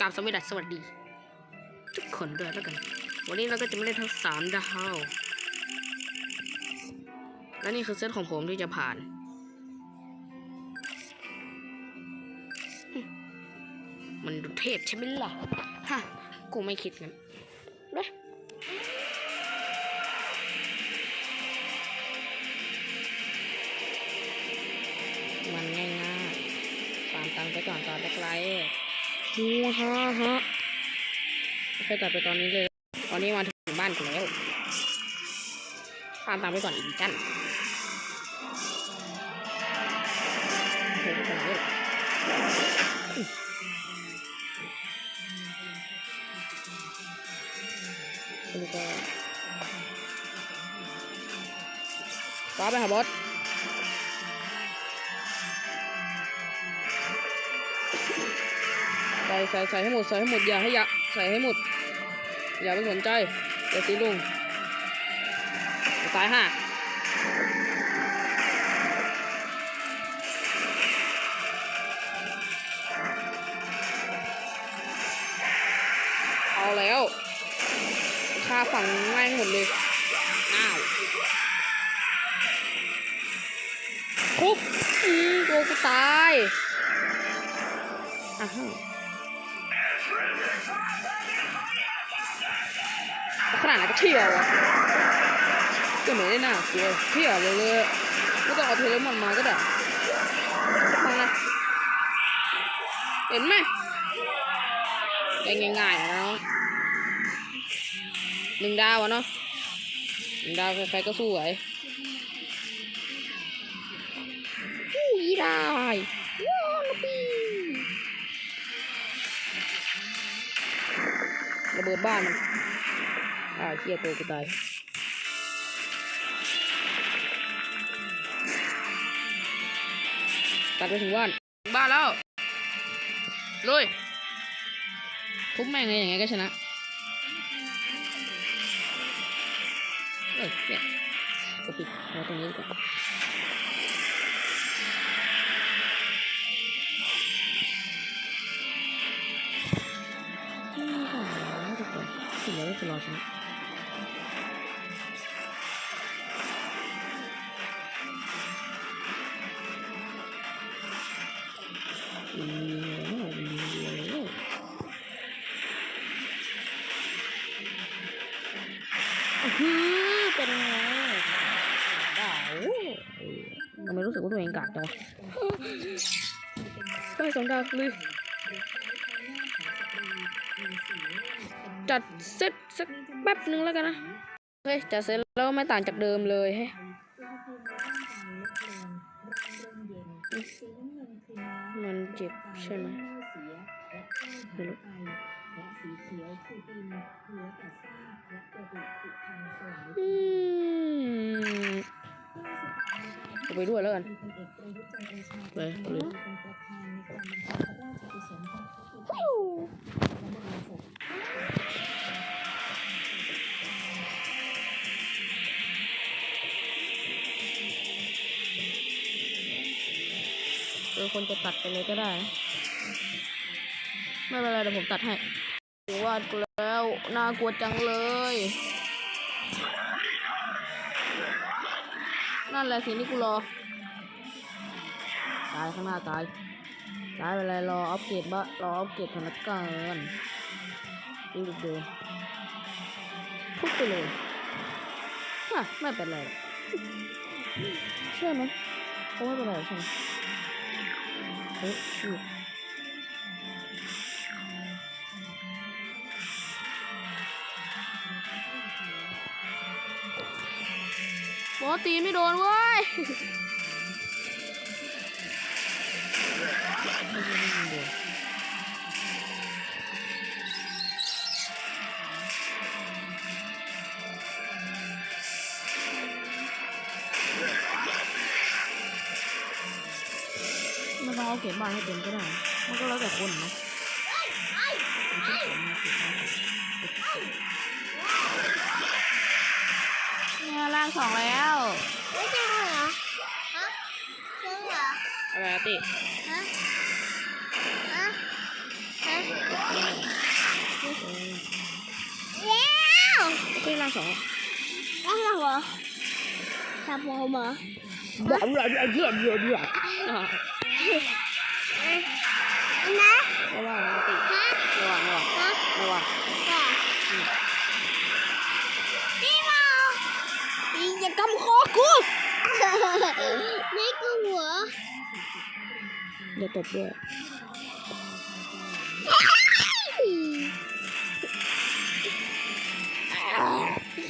กราบสวัสดีสวัสดี ทุกคนด้วยแล้วกัน วันนี้เราก็จะมาเล่นทั้งสามดาวและนี่คือเซตของผมที่จะผ่านมันดูเทพใช่ไหมล่ะ ฮะ กูไม่คิดงั้นเด้มันง่ายๆฟามตังค์ไปก่อนตอนแรกๆ ฮูฮ่าฮะไม่เคตัดไปตอนนี้เลย ตอนนี้มาถึงบ้านกูแล้วฟามตังค์ไปก่อนอีกกันโอเคไปก่อนเลยอันนี้ก็ฟ้าไปหาบอส ส่ใส่ใส่ให้หมดใส่ให้หมดอย่าให้ยะใส่ให้หมด อย่าไปสนใจอย่าสีลุงตายห่าเอาแล้วฆ่าฝั่งแม่งหมดเลยอ้าวคุบอืมตัวกูตายอ้าว ขนาดไหนก็เที่ยวอะก็ไม่ได้น่ากลัวเที่ยวเลยเลยไม่ต้องเอาเทเลมอนมาก็ได้มานะเห็นไหมได้ง่ายๆอะเนะหนึ่งดาวอะเนาะหนึ่งดาวใครๆก็สู้ไหวอู้ยได้ ระเบิดบ้านมันอ่าเชี่ยตัวกูตายตัดไปถึงบ้านถึงบ้านแล้วลุยทุบแม่งไงอย่างไงก็ชนะเอ้ยเนี่ยกดปิดไว้ตรงนี้ดีกว่าอืม ก็จะรอชนะคือเป็นไงดาวทำไมรู้สึกว่าตัวเองกากจังวะได้สองดาวเลย จัดเซตสักแป๊บนึงแล้วกันนะเฮ้ยจัดเซตแล้วไม่ต่างจากเดิมเลยเฮ้ยมันเจ็บใช่ไหมไม่รู้ไปด้วยแล้วกันไปเอาเลย เออคนจะตัดไปเลยก็ได้ ไม่เป็นไรเดี๋ยวผมตัดให้วาดกูแล้ว น่ากลัวจังเลย นั่นแหละสิ่งที่กูรอ ตายข้างหน้าตาย ตายไปเลยรออัปเกรดบะรออัปเกรดพนักงานดูดูดูทุบไปเลยฮะไม่เป็นไรหรอกเชื่อไหมเขาไม่เป็นไรใช่ไหมเฮ้ยชิบบอสตีไม่โดนเว้ย ไม่ต้องเอาเก็บบ้านให้เต็มก็ได้ มันก็แล้วแต่คนเนาะเนี่ยร่างสองแล้วไม่จริงเหรอ ฮะจริงเหรออะไรติ ฮะ แล้วโอเคล่าสองแล้วเหรอทำผมเหรอเดือดเดือดเดือดเดือดเดือดเดือดนะระวังนะติฮะระวังระวังระวังพี่เมาอีอย่ากำคอกูไม่กูหัวอย่าตบด้วย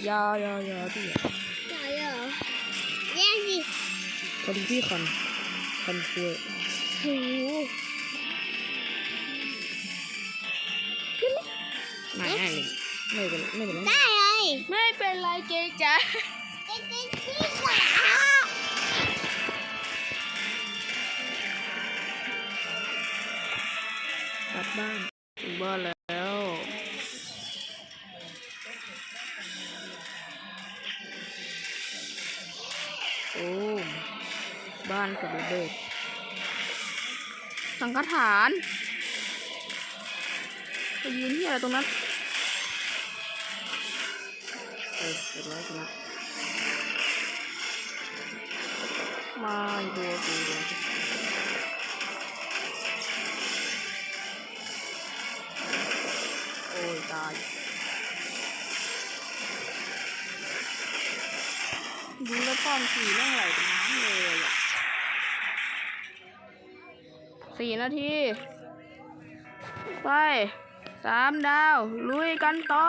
ยายายาพี่ใช่เหรอแย่สิพอดีพี่คันคันช่วยหูไม่ให้เลยไม่เป็นไรไม่เป็นไรได้เลยไม่เป็นไรเกจ้ะเจ๊เจ๊พี่สาวกลับบ้านถึงบ้านแล้ว บ้านกับระเบิด สังฆฐานไปยืนที่อะไรตรงนั้นเออเรียบร้อยชนะมาตัวกูเลยโอ้ยตายดูแล้วป้อมขี่เรื่องไหลเป็นน้ำเลยอะ สี่นาที ไปสามดาว ลุยกันต่อ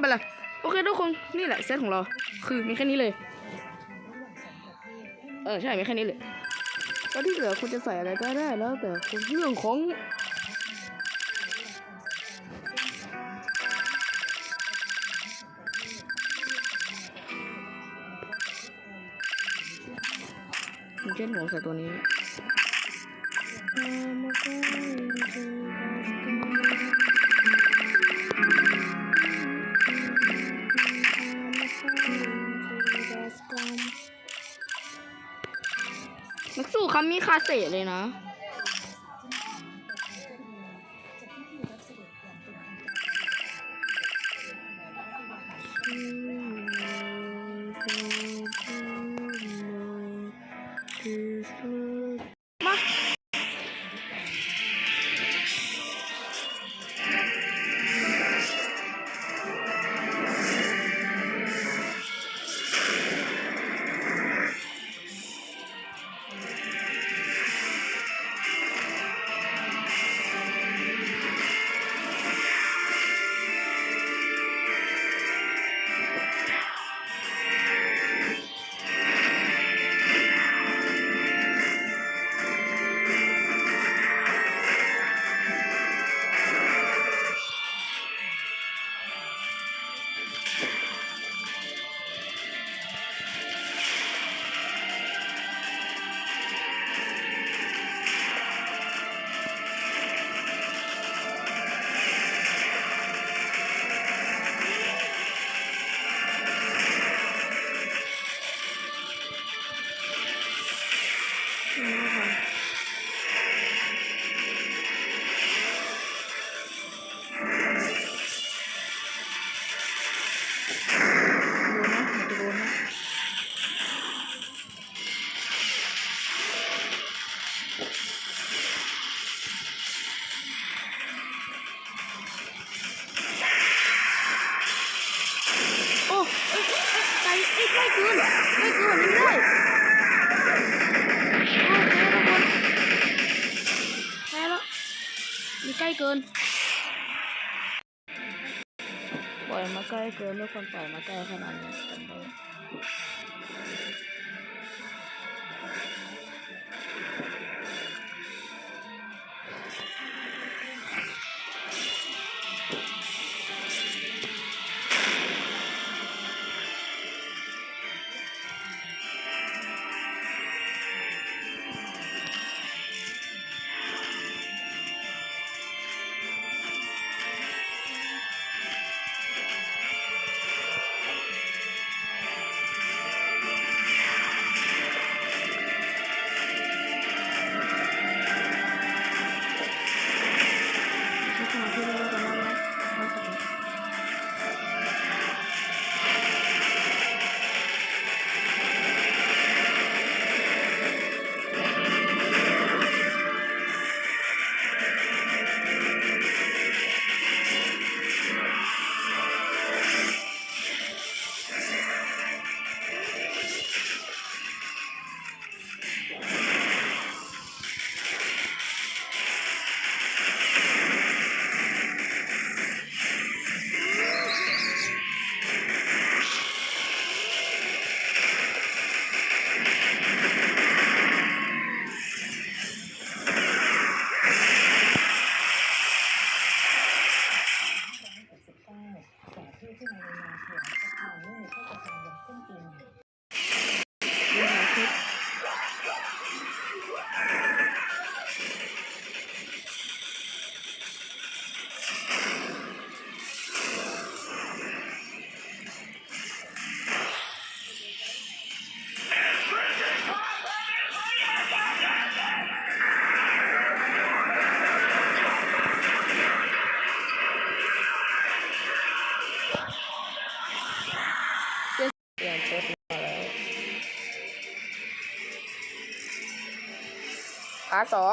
ไม่เป็นไรโอเคทุกคนนี่แหละเซตของเรา คือมีแค่นี้เลย เออใช่มีแค่นี้เลยแล้วที่เหลือคุณจะใส่อะไรก็ได้แล้วแต่คุณเรื่องของอย่างเช่นผมใส่ตัวนี้ นักสู้คำมีคาเซเลยนะม เกิน ปล่อยมาใกล้เกินไม่ควรปล่อยมาใกล้ขนาดนี้ สอง